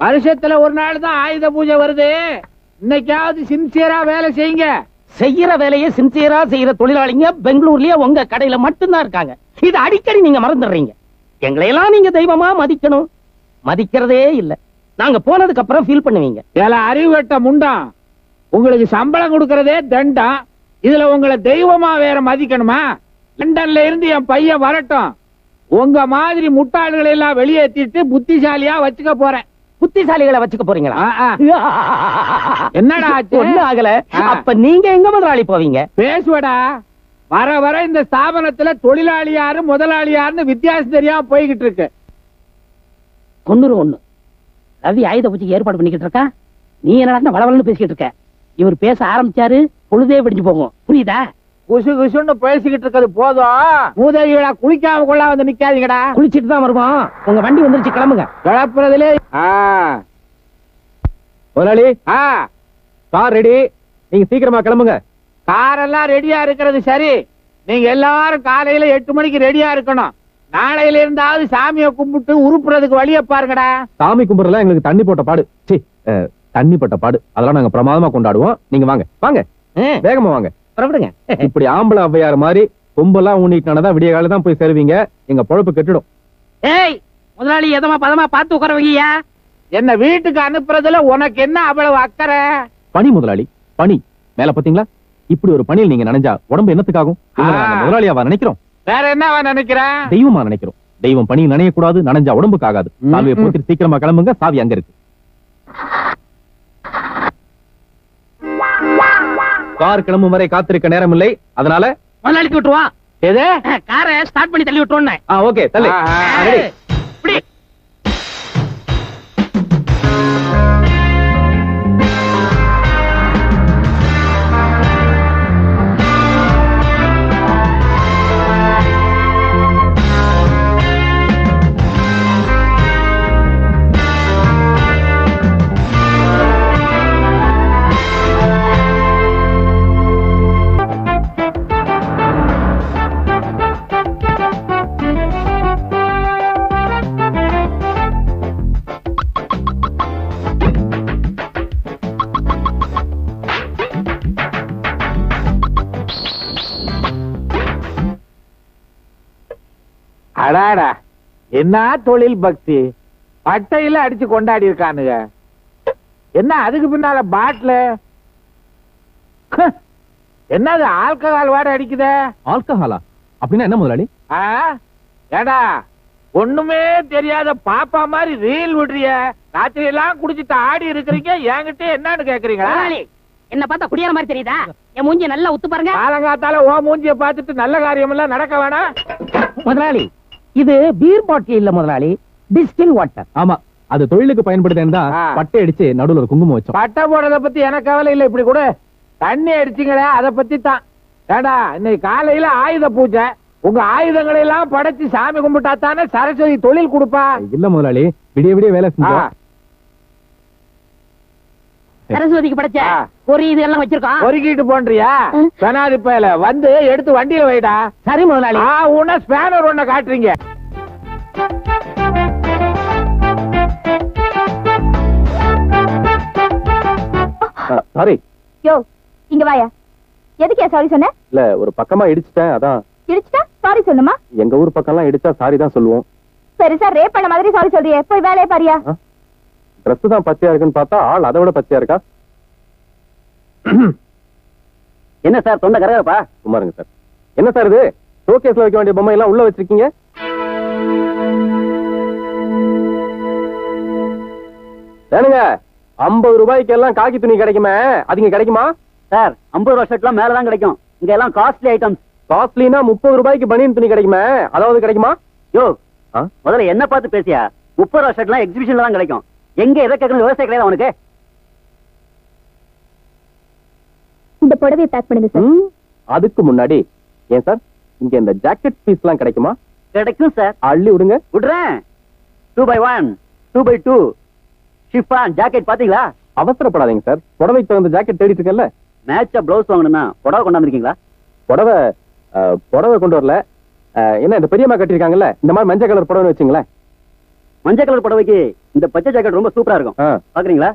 வருஷத்துல ஒரு நாள் தான் ஆயுத பூஜை வருது. இன்னைக்காவது சின்சியரா வேலை செய்யுங்க. செய்யற வேலையை சின்சியரா செய்யற தொழிலாளிங்க பெங்களூர்லயே உங்க கடையில மட்டும்தான் இருக்காங்க. இது அடிக்கடி நீங்க மறந்துடுறீங்க. எங்களையெல்லாம் நீங்க தெய்வமா மதிக்கணும்? மதிக்கிறதே இல்ல. நாங்க போனதுக்கு அப்புறம் ஃபீல் பண்ணுவீங்க. ஏல அறிவு வெட்ட முண்டம் உங்களுக்கு சம்பளம் கொடுக்கறதே தண்டம். இதுல உங்களை தெய்வமா வேற மதிக்கணுமா? லண்டன்ல இருந்து என் பையன் வரட்டும். உங்க மாதிரி முட்டாள்களை எல்லாம் வெளியேத்திட்டு புத்திசாலியா வச்சுக்க போறேன். புத்திசாலிகளை வச்சுக்க போறீங்களா. என்னடா? ஒண்ணு ஆகல. அப்ப நீங்க எங்க முதலாளி போவீங்க? பேசுவடா. வர வர இந்த ஸ்தாபனத்துல தொழிலாளி யாரு முதலாளி யாருன்னு வித்தியாசம் தெரியாம போய்கிட்டு இருக்கு. தொண்ணூறு ஒண்ணு. ரவி ஆயுத பூஜைக்கு ஏற்பாடு பண்ணிக்கிட்டு இருக்கா? நீ என்ன வளவலன்னு பேசிக்கிட்டு இருக்க? இவர் பேச ஆரம்பிச்சாரு பொழுதே விடிஞ்சு போகும். புரியுதா? குசு குசுன்னு பேசிக்கிட்டு இருக்கிறது போதும். மூதேவிகளா குளிக்காம கொள்ள வந்து நிக்காதீங்கடா. குளிச்சிட்டு தான் வருவோம். உங்க வண்டி வந்துருச்சு கிளம்புங்க. கிளப்புறதுலே முதலாளி ஆ. கார் ரெடி நீங்க சீக்கிரமா கிளம்புங்க. காரெல்லாம் ரெடியா இருக்கிறது சரி. நீங்க எல்லாரும் காலையில எட்டு மணிக்கு ரெடியா இருக்கணும். நாளையில இருந்தாவது சாமியை கும்பிட்டு உருப்புறதுக்கு வழிய பாருங்கடா. சாமி கும்பிடுறதுல எங்களுக்கு தண்ணி போட்ட பாடு. தண்ணி போட்ட பாடு. அதெல்லாம் நாங்க பிரமாதமா கொண்டாடுவோம். நீங்க வாங்க. வாங்க. வேகமா வாங்க. புறப்படுங்க இப்படி ஆம்பளை ஔவையார் மாதிரி கொம்பெல்லாம் ஊனிட்டானதான் விடிய காலை தான் போய் சேருவீங்க. எங்க பொழப்பு கெட்டுடும். ஏய் முதலாளி எதமா பதமா பார்த்து உட்கார வையா என்ன வீட்டுக்கு அனுப்புறதுல உனக்கு என்ன அவ்வளவு அக்கறை? பனி முதலாளி பனி மேல பாத்தீங்களா? இப்படி ஒரு பணியில் நீங்க நினைஞ்சா உடம்பு என்னத்துக்காகும். முதலாளியாவா நினைக்கிறோம்? வேற என்னவா நினைக்கிறேன்? தெய்வமா நினைக்கிறோம். தெய்வம் பணியில் நினையக்கூடாது நனைஞ்சா உடம்புக்கு ஆகாது. சாவியை. போட்டு சீக்கிரமா கிளம்புங்க சாவி அங்க இருக்கு. கார் கிளம்பும் வரை காத்திருக்க நேரம் இல்லை அதனால முதலாளிக்கு விட்டுருவான் எது? காரை ஸ்டார்ட் பண்ணி தள்ளி விட்டுருவோம் ஓகே தள்ளு. அடாடா. என்ன தொழில் பக்தி? பட்டையில அடிச்சு கொண்டாடி இருக்கானுங்க. என்ன அதுக்கு பின்னால பாட்டில்? என்னது ஆல்கஹால் வாட அடிக்குதே? ஆல்கஹாலா? அப்படின்னா என்ன முதலாளி? ஆ? ஏடா ஒண்ணுமே தெரியாத பாப்பா மாதிரி ரீல் விடுறிய. ராத்திரி எல்லாம் குடிச்சிட்டு ஆடி இருக்கிறீங்க என்கிட்ட என்னன்னு கேக்குறீங்களா? என்ன பார்த்தா குடியார மாதிரி தெரியுதா? என் மூஞ்சி நல்லா உத்து பாருங்க. காலங்காத்தால ஓ மூஞ்சிய பார்த்துட்டு நல்ல காரியம் எல்லாம் நடக்க வேணாம். முதலாளி இது பீர் பாட்டில் இல்ல முதலாளி டிஸ்டில் வாட்டர் ஆமா அது தொழிலுக்கு பயன்படுத்தேன் தான். பட்டை அடிச்சு நடுவுல ஒரு குங்குமம் வச்சோம். பட்டை போடுறத பத்தி எனக்கு கவலை இல்ல இப்படி கூட. தண்ணி அடிச்சீங்களே அத பத்தி தான். ஏடா இன்னைக்கு காலையில ஆயுத பூஜை. உங்க ஆயுதங்களை எல்லாம் படைச்சு சாமி கும்பிட்டா தானே சரஸ்வதி தொழில் கொடுப்பா? இல்ல முதலாளி விடிய விடிய வேலை செஞ்சோம். சரஸ்வதிக்கு படைச்ச. ஒரு இது எல்லாம் வச்சிருக்கோம் பொறுக்கிட்டு போன்றியா? பெனாதி பயல வந்து எடுத்து வண்டியில வைடா. சரி முதலாளி. ஆ உன ஸ்பேனர் ஒண்ண காட்டுறீங்க. சாரி யோ இங்க வாயா. எதுக்கு சாரி சொன்ன? இல்ல ஒரு பக்கமா இடிச்சிட்டேன் அதான். இடிச்சிட்டா? சாரி சொல்லுமா? எங்க ஊர் பக்கம்லாம் இடிச்சா சாரி தான் சொல்லுவோம். பெருசா ரேப் பண்ண மாதிரி சாரி சொல்றியே. போய் வேலையை பாரியா? Dress தான் பச்சையா இருக்குன்னு பார்த்தா ஆள் அதை விட பச்சையா இருக்கா? என்ன சார் தொண்டை கரகரப்பா? சும்மாருங்க சார். என்ன சார் இது? ஷோகேஸ்ல வைக்க வேண்டிய பொம்மை எல்லாம் உள்ள வச்சிருக்கீங்க? ஏனுங்க ஐம்பது ரூபாய்க்கு எல்லாம் காக்கி துணி கிடைக்குமே அது இங்க கிடைக்குமா? சார் ஐம்பது ரூபா ஷர்ட்லாம் மேலதான் கிடைக்கும். இங்க எல்லாம் காஸ்ட்லி ஐட்டம்ஸ் காஸ்ட்லினா முப்பது ரூபாய்க்கு பனியன் துணி கிடைக்குமே அதாவது கிடைக்குமா? யோ? முதல்ல என்ன பார்த்து பேசியா? முப்பது ரூபா ஷர்ட்லாம் எக்ஸிபிஷன்ல தான் கிடைக்கும். எங்க எதை கேட்கணும் விவசாய கிடையாது உனக்கு இந்த புடவையை பேக் பண்ணுங்க சார் அதுக்கு முன்னாடி ஏன் சார் இங்க இந்த ஜாக்கெட் பீஸ் எல்லாம் கிடைக்குமா? கிடைக்கும் சார் அள்ளி விடுங்க. விடுறேன். Two by one two by two chiffon jacket பாத்தீங்களா அவசரப்படாதீங்க சார் புடவைக்கு தகுந்த ஜாக்கெட் தேடிட்டு இருக்கேன்ல மேட்சா பிளவுஸ் வாங்கணும்னா புடவை கொண்டாந்துருக்கீங்களா? புடவை புடவை கொண்டு வரல. என்ன இந்த பெரியம்மா கட்டிருக்காங்கல்ல இந்த மாதிரி மஞ்சள் கலர் புடவை வச்சுங்களேன். மஞ்சள் கலர் புடவைக்கு இந்த பச்சை ஜாக்கெட் ரொம்ப சூப்பரா இருக்கும். ஆ, பாக்குறீங்களா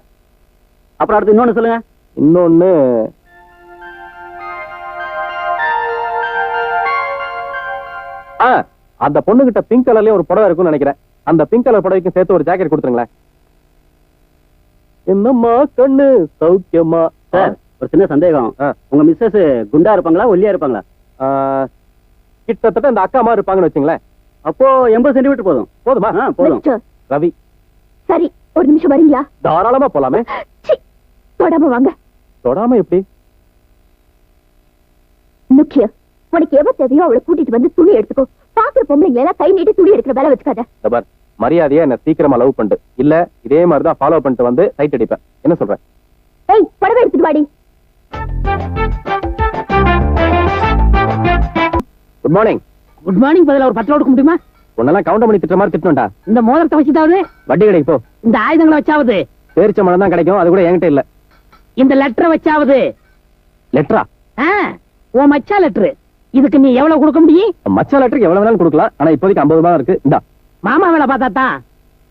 அப்புறம் அடுத்து இன்னொன்னு சொல்லுங்க. இன்னொன்னு அந்த பொண்ணுகிட்ட பிங்க் கலர்லயே ஒரு புடவை இருக்கும்னு நினைக்கிறேன். அந்த பிங்க் கலர் புடவைக்கும் சேர்த்து ஒரு ஜாக்கெட் கொடுத்துருங்களேன். என்னம்மா கண்ணு? சௌக்கியமா? சார் ஒரு சின்ன சந்தேகம். உங்க மிஸ்ஸஸ் குண்டா இருப்பாங்களா ஒல்லியா இருப்பாங்களா? கிட்டத்தட்ட இந்த அக்கா மாதிரி இருப்பாங்கன்னு வச்சுங்களேன். அப்போ எண்பது சென்டிமீட்டர் போதும். போதுமா? போதும். ரவி. சரி ஒரு நிமிஷம் வரீங்களா? தாராளமா போலாமே. தொடாம வாங்க. தொடாம எப்படி? முக்கியம் உனக்கு எவ்வளவு தேவையோ அவளை கூட்டிட்டு வந்து துணி எடுத்துக்கோ. பாக்குற பொம்பளைங்களை எல்லாம் கை நீட்டி துணி எடுக்கிற வேலை வச்சுக்காத. மரியாதையா என்ன சீக்கிரமா லவ் பண்ணிட்டு. இல்ல இதே மாதிரி தான் ஃபாலோ பண்ணிட்டு வந்து சைட் அடிப்பேன். என்ன சொல்றேன் ஏய் புடவை எடுத்துட்டு வாடி. குட் மார்னிங் குட் மார்னிங் பதிலா ஒரு பத்து ரூபா கொடுக்க முடியுமா? உன்னெல்லாம் கவுண்ட் பண்ணி திட்டுற மாதிரி திட்டணும்டா. இந்த மோதிரத்தை வச்சுதாவது வட்டி கடைக்கு போ. இந்த ஆயுதங்களை வச்சாவது? பேரிச்ச மரம் தான் கிடைக்கும் அது கூட என்கிட்ட இல்ல. இந்த லெட்டரை வச்சாவது? லெட்டரா ஆ, உன் மச்சா லெட்டரு இதுக்கு நீ எவ்வளவு கொடுக்க முடியும்? மச்சா லெட்டருக்கு எவ்வளவு வேணாலும் கொடுக்கலாம். ஆனா இப்போதைக்கு ஐம்பது ரூபாய் இருக்கு. இந்தா. மாமா வேலை பார்த்தா தான்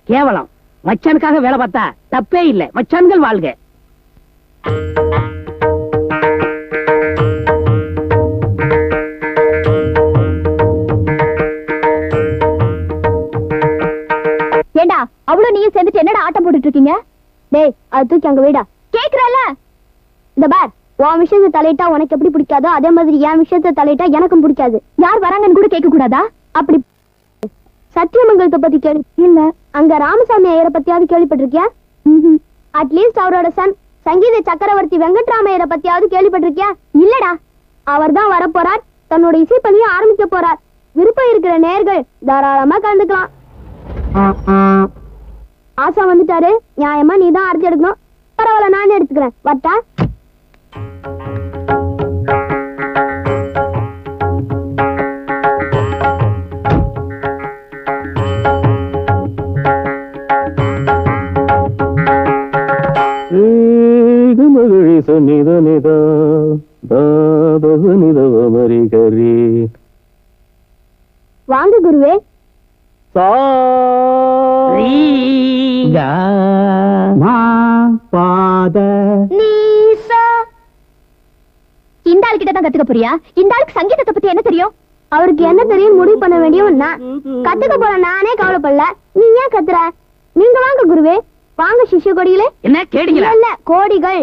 கேவலம். மச்சானுக்காக வேலை பார்த்தா தப்பே இல்ல. மச்சான்கள் வாழ்க. ஏண்டா அவ்வளவு நீயும் சேர்ந்துட்டு என்னடா ஆட்டம் போட்டுட்டு இருக்கீங்க? டேய் அது தூக்கி அங்க வைடா. கேக்குறல இந்த பார். உன் விஷயத்தை தலையிட்டா உனக்கு எப்படி பிடிக்காதோ அதே மாதிரி என் விஷயத்தை தலையிட்டா எனக்கும் பிடிக்காது. யார் வராங்கன்னு கூட கேட்க கூடாதா அப்படி சத்தியமங்கலத்தை பத்தி கேள்வி இல்ல. அங்க ராமசாமி ஐயரை பத்தியாவது கேள்விப்பட்டிருக்கியா? அட்லீஸ்ட் அவரோட சன் சங்கீத சக்கரவர்த்தி வெங்கட்ராமையரை பத்தியாவது கேள்விப்பட்டிருக்கியா? இல்லடா. அவர் தான் வரப்போறார். தன்னோட இசைப்பணியை ஆரம்பிக்க போறார். விருப்பம் இருக்கிற நேர்கள் தாராளமா கலந்துக்கலாம். ஆசா வந்துட்டாரு. நியாயமா நீ தான் அரைச்சு எடுக்கணும். பரவாயில்ல நானே எடுத்துக்கிறேன். மகிழி சனித நித நித மரிகரி வாங்க குருவே. சா பாத நீசா இந்த ஆள் கிட்ட தான் கத்துக்க போறியா? இந்த ஆளுக்கு சங்கீதத்தை பத்தி என்ன தெரியும்? அவருக்கு என்ன தெரியும்? முடிவு பண்ண வேண்டியவன் நான் கத்துக்க போற நானே கவலைப்படல. நீ ஏன் கத்துற? நீங்க வாங்க குருவே. வாங்க சிஷ்ய கொடிகளே என்ன கேட்டீங்களா இல்ல கோடிகள்.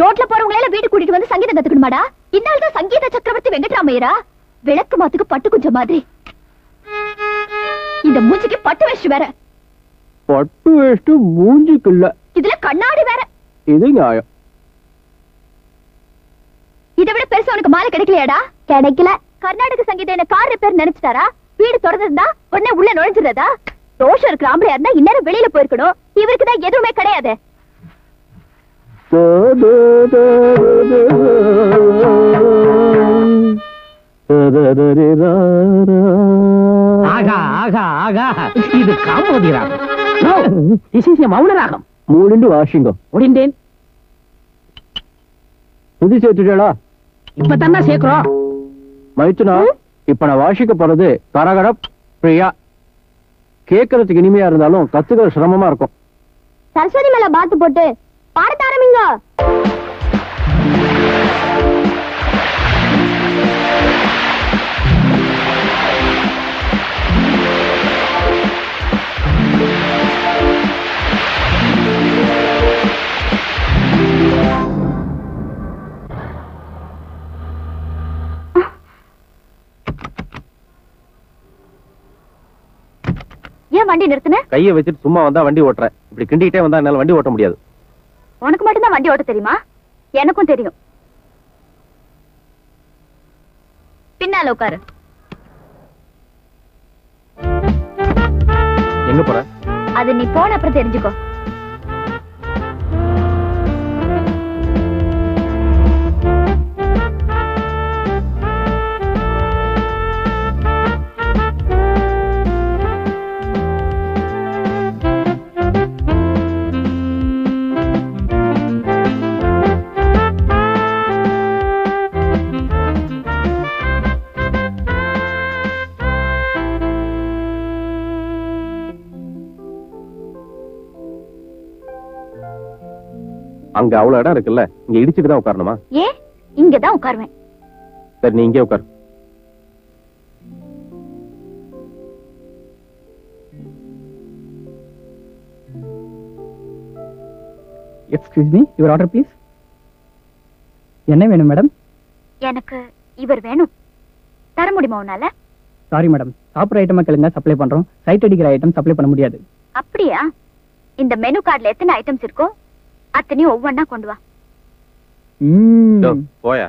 ரோட்ல போறவங்கள வீட்டுக்கு கூட்டிட்டு வந்து சங்கீதம் கத்துக்கணுமாடா? இந்த ஆள் தான் சங்கீத சக்கரவர்த்தி வெங்கட்ராமையரா? விளக்கு மாத்துக்கு பட்டு குஞ்சம் மாதிரி. இந்த மூஞ்சிக்கு பட்டு வேஷ்டி வேற. பட்டு வேஷ்டு மூஞ்சிக்கு இல்ல. இதுல கண்ணாடி வேற. இது நியாயம். இதை விட பெருசா உனக்கு மாலை கிடைக்கலையாடா? கிடைக்கல. கர்நாடக சங்கீதம் என்ன கார் ரிப்பேர் நினைச்சிட்டாரா? வீடு திறந்திருந்தா உடனே உள்ள நுழைஞ்சிருந்தா ரோஷம் இருக்கிற ஆம்பளையா இருந்தா இந்நேரம் வெளியில போயிருக்கணும். இவருக்கு தான் எதுவுமே கிடையாது. ஆகா ஆகா ஆகா. இது காமோதி ராகம். மௌன ராகம். முடிந்தேன் புது சேர்த்துட்டா இப்ப தானே சேர்க்கிறோம். மைத்துனா இப்ப நான் வாசிக்க போறது கரகர பிரியா. கேட்கறதுக்கு இனிமையா இருந்தாலும் கத்துக்கிற சிரமமா இருக்கும். சரஸ்வதி மேல பாத்து போட்டு ஆரம்பிங்க ஏன் வண்டி நிறுத்தின? கையை வச்சுட்டு சும்மா வந்தா வண்டி ஓட்டுறேன். இப்படி கிண்டிக்கிட்டே வந்தா என்னால வண்டி ஓட்ட முடியாது. உனக்கு மட்டும்தான் வண்டி ஓட்ட தெரியுமா? எனக்கும் தெரியும். பின்னால உட்காரு. எங்க போற? அது நீ போன அப்புறம் தெரிஞ்சுக்கோ. அங்க அவ்வளவு இடம் இருக்குல்ல? இங்க இடிச்சுட்டு தான் உட்காரணுமா? ஏன் இங்கதான் உட்காருவேன். சரி நீ இங்கே உட்கார். Excuse me your order please என்ன வேணும் மேடம் எனக்கு இவர் வேணும். தர முடியுமா உன்னால? சாரி மேடம் சாப்பிட்ற ஐட்டமா கேளுங்க சப்ளை பண்றோம். சைட் அடிக்கிற ஐட்டம் சப்ளை பண்ண முடியாது. அப்படியா? இந்த மெனு கார்டுல எத்தனை ஐட்டம்ஸ் இருக்கோ அத்தனையும் ஒவ்வொன்னா கொண்டு வா. போயா.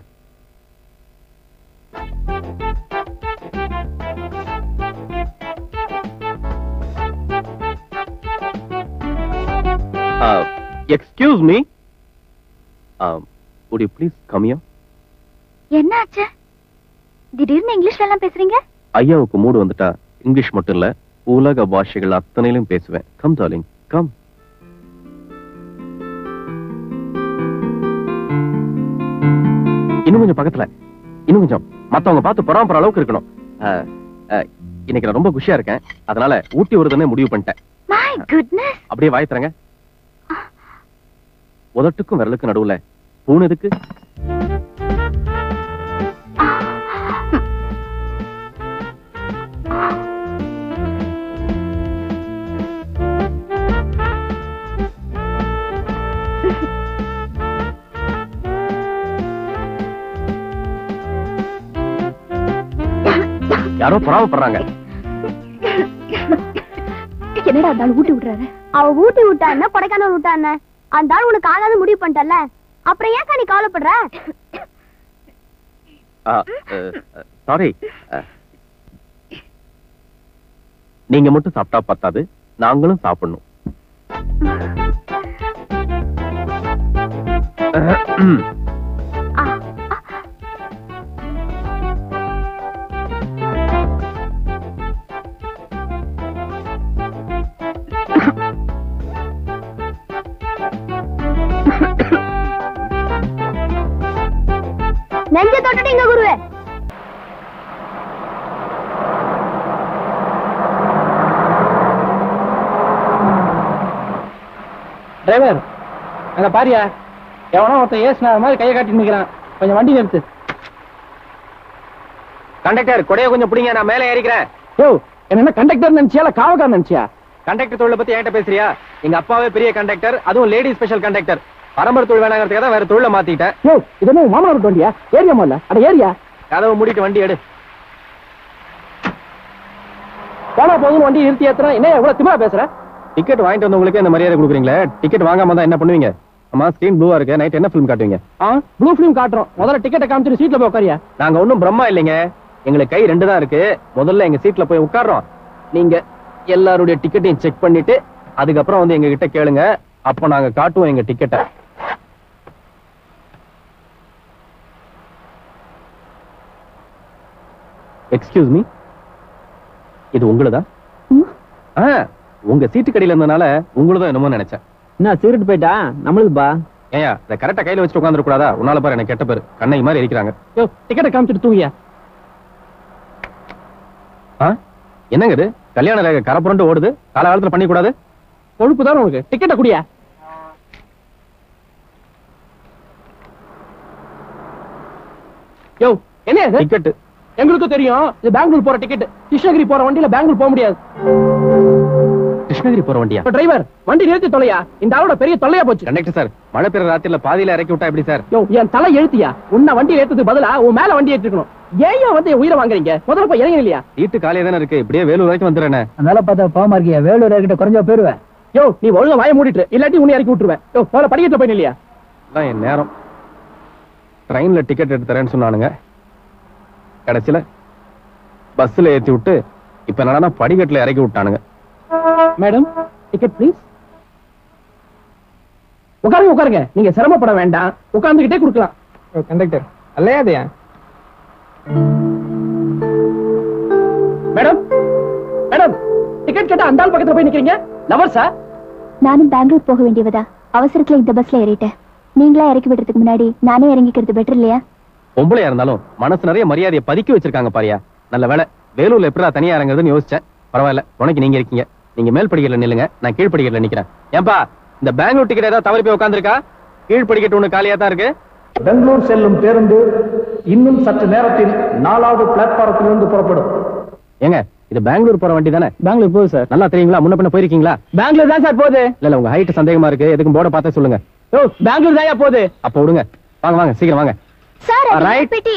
Excuse me would you please come here? என்னாச்சு திடீர்னு இங்கிலீஷ்ல எல்லாம் பேசுறீங்க? ஐயாவுக்கு மூடு வந்துட்டா. இங்கிலீஷ் மட்டும் இல்ல உலக பாஷைகள் அத்தனையிலும் பேசுவேன். கம் டார்லிங் கம் இன்னும் கொஞ்சம் பக்கத்துல. இன்னும் கொஞ்சம். மத்தவங்க பார்த்து பொறாம அளவுக்கு இருக்கணும். இன்னைக்கு நான் ரொம்ப குஷியா இருக்கேன். அதனால ஊட்டி வருதுன்னு முடிவு பண்ணிட்டேன். அப்படியே வாய் தரங்க உதட்டுக்கும் விரலுக்கும் நடுவுல பூணு யாரோ பொறாமப்படுறாங்க. என்னடா அந்த ஆள் ஊட்டி விடுறாரு? அவ ஊட்டி விட்டான்னா கொடைக்கானல் விட்டான அந்த ஆள் உனக்கு ஆகாத முடிவு பண்ணிட்டல அப்புறம் ஏன் நீ கவலைப்படுற? சாரி நீங்க மட்டும் சாப்பிட்டா பத்தாது. நாங்களும் சாப்பிடணும். நெஞ்ச அங்க பாரியா? எவனோ ஒருத்தன் ஏசுன மாதிரி கையை காட்டி நிக்கிறான். கொஞ்சம் வண்டி நிறுத்து. கண்டக்டர் கொடைய கொஞ்சம் பிடிங்க நான் மேலே ஏறிக்கிறேன். யோ என்ன கண்டக்டர் நினைச்சியா இல்ல காவக்கார் நினைச்சியா? கண்டக்டர் தொழிலை பத்தி என்கிட்ட பேசுறியா? எங்க அப்பாவே பெரிய கண்டக்டர் அதுவும் லேடி ஸ்பெஷல் கண்டக்டர். பரம்பரை தொழில் வேணாங்கிறதுக்காக தான் வேற தொழிலை மாத்திட்டேன். யோ இது என்ன மாமனார் வண்டியா? ஏரியா முதல்ல? அட ஏரியா கதவை மூடிட்டு வண்டி எடு. போனா போதும் வண்டி நிறுத்தி ஏத்துறேன். என்ன எவ்வளவு திமிரா பேசுற? டிக்கெட் வாங்கிட்டு வந்தவங்களுக்கு இந்த மரியாதை கொடுக்குறீங்களே? டிக்கெட் வாங்காம தான் என்ன பண்ணுவீங்க? அம்மா ஸ்கிரீன் ப்ளூவா இருக்கு. நைட் என்ன ஃபிலிம் காட்டுவீங்க? ஆ ப்ளூ ஃபிலிம் காட்டுறோம். முதல்ல டிக்கெட்டை காமிச்சிட்டு சீட்ல போய் உட்காரியா? நாங்க ஒண்ணும் பிரம்மா இல்லைங்க. எங்களுக்கு கை ரெண்டு தான் இருக்கு. முதல்ல எங்க சீட்ல போய் உட்கார்றோம். நீங்க எல்லாருடைய டிக்கெட்டையும் செக் பண்ணிட்டு அதுக்கப்புறம் வந்து எங்க கிட்ட கேளுங்க. அப்ப நாங்க காட்டுவோம் எங்க டிக்கெட்டை எக்ஸ்கியூஸ் மீ இது உங்களுதா? ஆ, உங்க சீட்டு கடையில இருந்தனால உங்களுதான் என்னமோ நினைச்சேன். என்ன சீரட் போயிட்டா? நம்மளுக்குப்பா ஏயா இதை கரெக்டா கையில வச்சுட்டு உட்காந்துட கூடாதா? உன்னால பாரு எனக்கு கெட்ட பேரு. கண்ணை மாதிரி இருக்கிறாங்க யோ டிக்கெட்டை காமிச்சிட்டு தூங்கியா? என்னங்க இது? கல்யாண ரேகை கரை புரண்டு ஓடுது. காலகாலத்துல பண்ணி கூடாது கொழுப்பு தான் உனக்கு? டிக்கெட்டை குடியா? யோ என்ன டிக்கெட் எங்களுக்கும் தெரியும். இது பெங்களூர் போற டிக்கெட் கிருஷ்ணகிரி போற வண்டியில பெங்களூர் போக முடியாது. கிருஷ்ணகிரி போற வண்டியா? டிரைவர் வண்டி நிறுத்தி தொலையா? இந்த ஆளோட பெரிய தொல்லையா போச்சு. கண்டக்டர் சார் மழை பெய்ற ராத்திரில பாதியில இறக்கி விட்டா எப்படி சார் யோ என் தலை எழுத்தியா? உன்னை வண்டி ஏத்துறதுக்கு பதிலா உன் மேல வண்டி ஏற்றிக்கணும் ஏன் வந்து உயிரை வாங்குறீங்க? முதல்ல போய் இறங்க இல்லையா வீட்டு காலையே தானே இருக்கு. இப்படியே வேலூர் வரைக்கும் வந்துடுறேன். அதனால பார்த்தா பாவமா இருக்கியா? வேலூர் கிட்ட குறைஞ்சா போயிருவேன். யோ நீ ஒழுங்கா வாய மூடிட்டு இல்லாட்டி உன்னை இறக்கி விட்டுருவேன். யோ முதல்ல படிக்கட்டுல போய் இல்லையா அதான் என் நேரம். ட்ரெயின்ல டிக்கெட் எடுத்து தரேன்னு சொன்னானுங்க. கடைசியில பஸ்ல ஏத்தி விட்டு இப்ப என்னன்னா படிக்கட்டுல இறக்கி விட்டானுங்க. மேடம் டிக்கெட் ப்ளீஸ் உட்காருங்க உட்காருங்க. நீங்க சிரமப்பட வேண்டாம். உட்கார்ந்துகிட்டே கொடுக்கலாம். கண்டக்டர் அல்லையாதையா மேடம் மேடம் டிக்கெட் கேட்டா அந்த ஆள் பக்கத்துல போய் நிக்கிறீங்க? லவர் சார் நானும் பெங்களூர் போக வேண்டியவதா. அவசரத்துல இந்த பஸ்ல ஏறிட்டேன். நீங்களா இறக்கி விடுறதுக்கு முன்னாடி நானே இறங்கிக்கிறது பெட்டர் இல்லையா? பொம்பளையா இருந்தாலும் மனசு நிறைய மரியாதையை பதுக்கி வச்சிருக்காங்க பாரியா. நல்ல வேலை வேலூர்ல எப்படா தனியா இறங்குறதுன்னு யோசிச்சேன். பரவாயில்ல உனக்கு நீங்க இருக்கீங்க. நீங்க மேல் படிக்கல நில்லுங்க. நான் கீழ் படிக்கல நிக்கிறேன். ஏன்பா இந்த பெங்களூர் டிக்கெட் ஏதாவது தவறி போய் உட்காந்துருக்கா கீழ்படிக்கட்டு ஒண்ணு காலியா தான் இருக்கு. பெங்களூர் செல்லும் பேருந்து இன்னும் சற்று நேரத்தில் நாலாவது பிளாட்பாரத்திலிருந்து புறப்படும். ஏங்க இது பெங்களூர் போற வண்டி தானே? பெங்களூர் போகுது சார். நல்லா தெரியுங்களா? முன்ன பின்ன போயிருக்கீங்களா? பெங்களூர் தான் சார் போகுது. இல்ல இல்ல உங்க ஹைட் சந்தேகமா இருக்கு. எதுக்கும் போர்டை பார்த்தே சொல்லுங்க. ஓ பெங்களூர் தான் போகுது. அப்ப விடுங்க. வாங்க வாங்க சீக்கிரம் வாங்க. சார் அது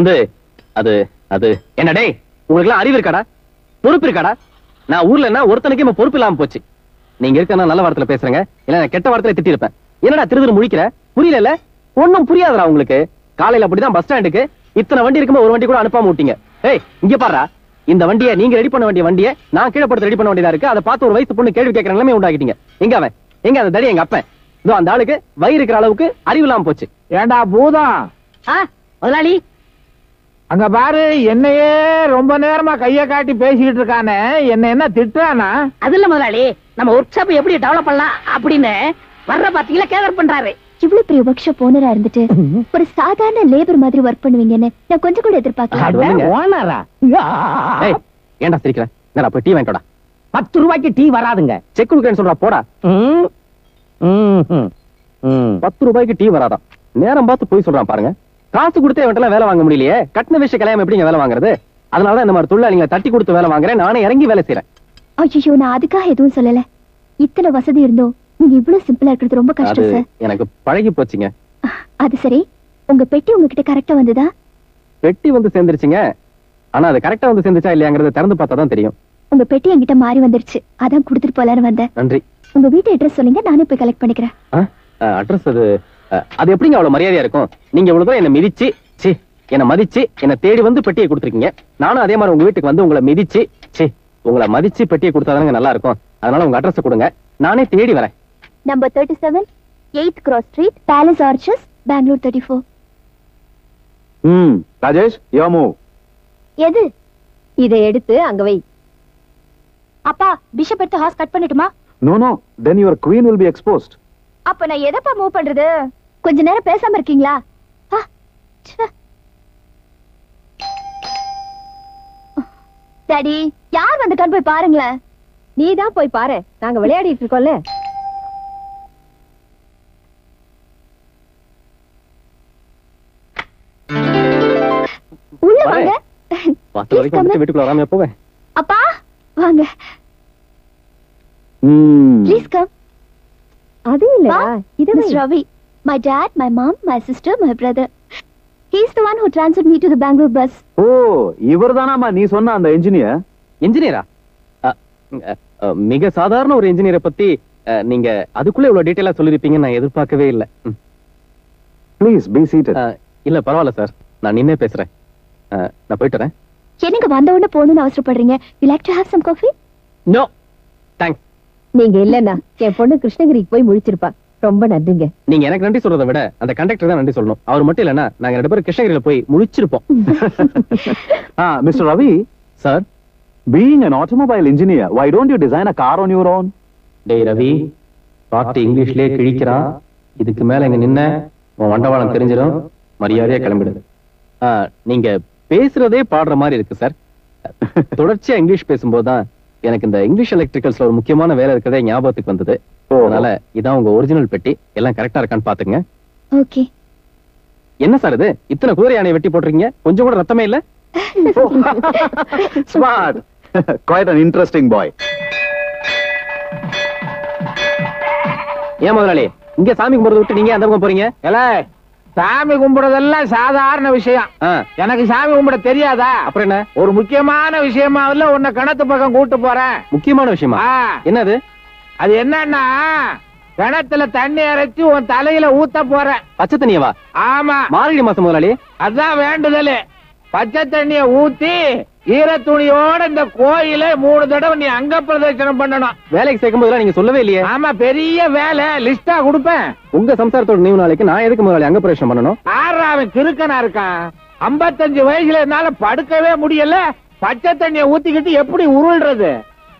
வந்து அது அது என்ன டேய் உங்களுக்கு எல்லாம் அறிவு இருக்காடா? பொறுப்பு இருக்காடா? நான் ஊர்ல என்ன ஒருத்தனுக்கு இப்ப பொறுப்பு இல்லாம போச்சு. நீங்க இருக்க நான் நல்ல வார்த்தையில பேசுறேங்க. இல்ல நான் கெட்ட வார்த்தையில திட்டி இருப்பேன் என்னடா திரு திரு முழிக்கிற? புரியல ஒண்ணும் புரியாதுடா உங்களுக்கு. காலையில அப்படிதான் பஸ் ஸ்டாண்டுக்கு இத்தனை வண்டி இருக்கும்போது ஒரு வண்டி கூட அனுப்பாம விட்டீங்க. ஏய் இங்க பாருடா. இந்த வண்டியை நீங்க ரெடி பண்ண வேண்டிய வண்டியை நான் கீழே படுத்து ரெடி பண்ண வேண்டியதா இருக்கு. அதை பார்த்து ஒரு வயசு பொண்ணு கேள்வி கேட்கற நிலைமை உண்டாக்கிட்டீங்க. எங்க அவன்? எங்க அந்த தடி எங்க அப்பன்? இதோ அந்த ஆளுக்கு வயிறு இருக்கிற அளவுக்கு அறிவு இல்லாம போச்சு. ஏண்டா பூதம்? முதலாளி அங்க பாரு என்னையே ரொம்ப நேரமா கைய காட்டி பேசிக்கிட்டு இருக்கானே. என்ன என்ன திட்டுறானா? அது இல்ல முதலாளி நம்ம ஒர்க் ஷாப் எப்படி டெவலப் பண்ணலாம் அப்படின்னு வர்ற பாத்தீங்களா கேதர் பண்றாரு. இவ்வளவு பெரிய ஒர்க் ஷாப் ஓனரா இருந்துட்டு ஒரு சாதாரண லேபர் மாதிரி ஒர்க் பண்ணுவீங்கன்னு நான் கொஞ்சம் கூட எதிர்பார்க்கல. ஓனரா ஏய் ஏன்டா சிரிக்கிற? நேரா போய் டீ வாங்கிட்டோடா பத்து ரூபாய்க்கு டீ வராதுங்க. செக் கொடுக்கறேன்னு சொல்றா போடா. பத்து ரூபாய்க்கு டீ வராதாம் நேரம் பார்த்து போய் சொல்றான் பாருங்க. காசு கொடுத்தே இவன்ட்டெல்லாம் வேலை வாங்க முடியலையே. கட்டின விஷயம் கல்யாணம் எப்படிங்க வேலை வாங்குறது? அதனாலதான் இந்த மாதிரி தொழிலாளிகளை தட்டி கொடுத்து வேலை வாங்குறேன். நானே இறங்கி வேலை செய்யறேன் ஐயோ நான் அதுக்காக எதுவும் சொல்லல. இத்தனை வசதி இருந்தும் நீங்க இவ்வளவு சிம்பிளா இருக்கிறது ரொம்ப கஷ்டம் சார் எனக்கு பழகி போச்சுங்க. அது சரி. உங்க பெட்டி உங்ககிட்ட கரெக்டா வந்ததா? பெட்டி வந்து சேர்ந்துருச்சுங்க. ஆனா அது கரெக்டா வந்து சேர்ந்துச்சா இல்லையாங்கிறத திறந்து பார்த்தா தான் தெரியும். உங்க பெட்டி என்கிட்ட மாறி வந்துருச்சு. அதான் கொடுத்துட்டு போலான்னு வந்தேன். நன்றி. உங்க வீட்டு அட்ரஸ் சொல்லுங்க. நானே போய் கலெக்ட் பண்ணிக்கிறேன். அட்ரஸ் அது அது எப்படிங்க அவ்வளவு மரியாதையா இருக்கும்? நீங்க இவ்வளவு தூரம் என்ன மிதிச்சு சி என்ன மதிச்சு என்ன தேடி வந்து பெட்டியை கொடுத்துருக்கீங்க. நானும் அதே மாதிரி உங்க வீட்டுக்கு வந்து உங்களை மிதிச்சு சி உங்களை மதிச்சு பெட்டியை கொடுத்தாதாங்க நல்லா இருக்கும். அதனால உங்க அட்ரஸ் கொடுங்க. நானே தேடி வரேன். Number thirty seven eighth cross street palace arches Bangalore thirty four ம் ராஜேஷ் யோமு எது? இதை எடுத்து அங்க வை. அப்பா பிஷப் எடுத்து ஹாஸ் கட் பண்ணட்டுமா? No no then your queen will be exposed அப்ப நான் எதப்பா மூவ் பண்றது? கொஞ்ச நேரம் பேசாம இருக்கீங்களா. டாடி யார் வந்துட்டான்னு போய் பாருங்களேன். நீ தான் போய் பாரு. நாங்க விளையாடிட்டு இருக்கோம்ல. உள்ள வாங்க. பத்து வரைக்கும் வந்துட்டு வீட்டுக்குள்ள வராம போவேன் அப்பா வாங்க. ம். ப்ளீஸ் கம் அது இல்ல இது Ravi dad my mom my sister my brother he is the one who transferred me to the Bangalore bus oh இவர்தானாமா நீ சொன்ன அந்த இன்ஜினியர் இன்ஜினியரா மிக சாதாரண ஒரு இன்ஜினியரை பத்தி நீங்க அதுக்குள்ள இவ்வளவு டீட்டெயிலா சொல்லிருப்பீங்கன்னு நான் எதிர்பார்க்கவே இல்லை. ப்ளீஸ் பி சீட்டட் இல்ல பரவாயில்ல சார் நான் நின்னே பேசுறேன். நான் போயிட்டு வரேன். என்னங்க வந்த உடனே போகணும்னு அவசரப்படுறீங்க? You like to have some coffee no thanks நீங்க இல்லன்னா என் பொண்ணு கிருஷ்ணகிரிக்கு போய் முழிச்சிருப்பா. ரொம்ப நன்றிங்க. நீங்க எனக்கு நன்றி சொல்றதை விட அந்த கண்டக்டர் தான் நன்றி சொல்லணும். அவர் மட்டும் இல்லைன்னா நாங்க ரெண்டு பேரும் கிருஷ்ணகிரியில போய் முழிச்சிருப்போம். ஆ mister Ravi. Sir being an automobile engineer why don't you design a car on your own? டேய் ரவி பார்த்து இங்கிலீஷ்லயே கிழிக்கிறான் இதுக்கு மேல இங்க நின்ன உன் வண்டவாளம் தெரிஞ்சிடும். மரியாதையா கிளம்பிடு. ஆ, நீங்க பேசுறதே பாடுற மாதிரி இருக்கு சார் தொடர்ச்சியா இங்கிலீஷ் பேசும்போது தான் எனக்கு இந்த இங்கிலீஷ் எலக்ட்ரிக்கல்ஸ்ல ஒரு முக்கியமான வேலை இருக்கிறதே ஞாபகத்துக்கு வந்தது. அதனால இதான் உங்க ஒரிஜினல் பெட்டி. எல்லாம் கரெக்டா இருக்கான்னு பாத்துங்க ஓகே. என்ன சார் இது? இத்தனை குதிரை யானையை வெட்டி போட்டிருக்கீங்க? கொஞ்சம் கூட ரத்தமே இல்ல? smart. Quite an interesting boy. ஏன் முதலாளி? இங்க சாமி கும்பிடுறத விட்டு நீங்க அந்த பக்கம் போறீங்க? ஏல சாமி கும்பிடுறதெல்லாம் சாதாரண விஷயம். எனக்கு சாமி கும்பிட தெரியாதா? அப்புறம் என்ன? ஒரு முக்கியமான விஷயமாவில உன்னை கிணத்து பக்கம் கூட்டு போறேன். முக்கியமான விஷயமா? என்னது? அது என்னன்னா கிணத்துல தண்ணி இறைச்சி உன் தலையில ஊத்த போறேன். பச்சை தண்ணியவா? ஆமா. மார்கழி மாசம் முதலாளி. அதான் வேண்டுதல். பச்சை தண்ணிய ஊத்தி ஈர துணியோட இந்த கோயில மூணு தடவை நீ அங்க பிரதட்சணம் பண்ணணும். வேலைக்கு சேர்க்கும் போதெல்லாம் நீங்க சொல்லவே இல்லையே. ஆமா பெரிய வேலை. லிஸ்டா கொடுப்பேன். உங்க சம்சாரத்தோட நினைவு நாளைக்கு நான் எதுக்கு முதலாளி அங்க பிரவேசம் பண்ணணும்? ஆறா அவன் கிறுக்கனா இருக்கான். ஐம்பத்தஞ்சு வயசுல என்னால படுக்கவே முடியல. பச்சை தண்ணிய ஊத்திக்கிட்டு எப்படி உருள்றது?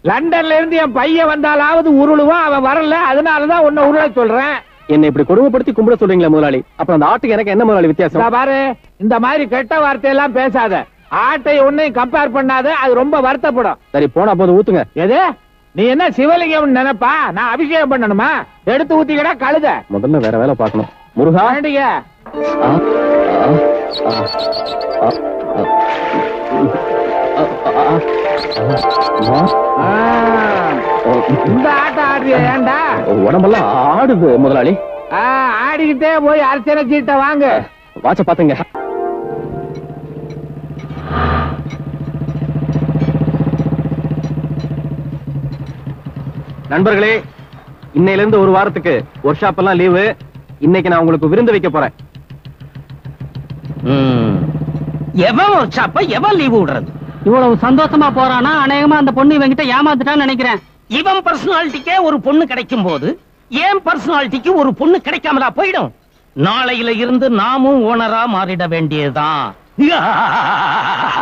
லண்டன்ல இருந்து என் பையன் வந்தாலாவது உருளுவான் அவன் வரல அதனாலதான் உன்னை உருள சொல்றேன். என்னை இப்படி கொடுமைப்படுத்தி கும்பிட சொல்றீங்களா முதலாளி. அப்புறம் அந்த ஆட்டுக்கு எனக்கு என்ன முதலாளி வித்தியாசம்? பாரு இந்த மாதிரி கெட்ட வார்த்தையெல்லாம் பேசாத. ஆட்டை உன்னையும் கம்பேர் பண்ணாத அது ரொம்ப வருத்தப்படும். சரி போனா போது ஊத்துங்க. எது? நீ என்ன சிவலிங்கம் நினைப்பா? நான் அபிஷேகம் பண்ணணுமா? எடுத்து ஊத்திக்கடா கழுத. முதல்ல வேற வேலை பார்க்கணும். முருகா? வேண்டிய இந்த ஆட்டம் ஆடுறிய ஏன்டா உடம்பெல்லாம் ஆடுது முதலாளி ஆடிக்கிட்டே போய் அர்ச்சனை சீட்டை வாங்க வாட்ச பாத்துங்க நண்பர்களே இன்னையில இருந்து ஒரு வாரத்துக்கு ஒர்க் ஷாப் எல்லாம் லீவு இன்னைக்கு நான் உங்களுக்கு விருந்து வைக்க போறேன் எவன் ஒர்க் ஷாப்ப எவன் லீவு விடுறது இவ்வளவு சந்தோஷமா போறானா? அநேகமா அந்த பொண்ணு இவங்கிட்ட ஏமாத்துட்டான்னு நினைக்கிறேன். இவன் பர்சனாலிட்டிக்கே ஒரு பொண்ணு கிடைக்கும் போது ஏன் பர்சனாலிட்டிக்கு ஒரு பொண்ணு கிடைக்காமலா போயிடும்? நாளையில இருந்து நாமும் ஓனரா மாறிட வேண்டியதுதான்.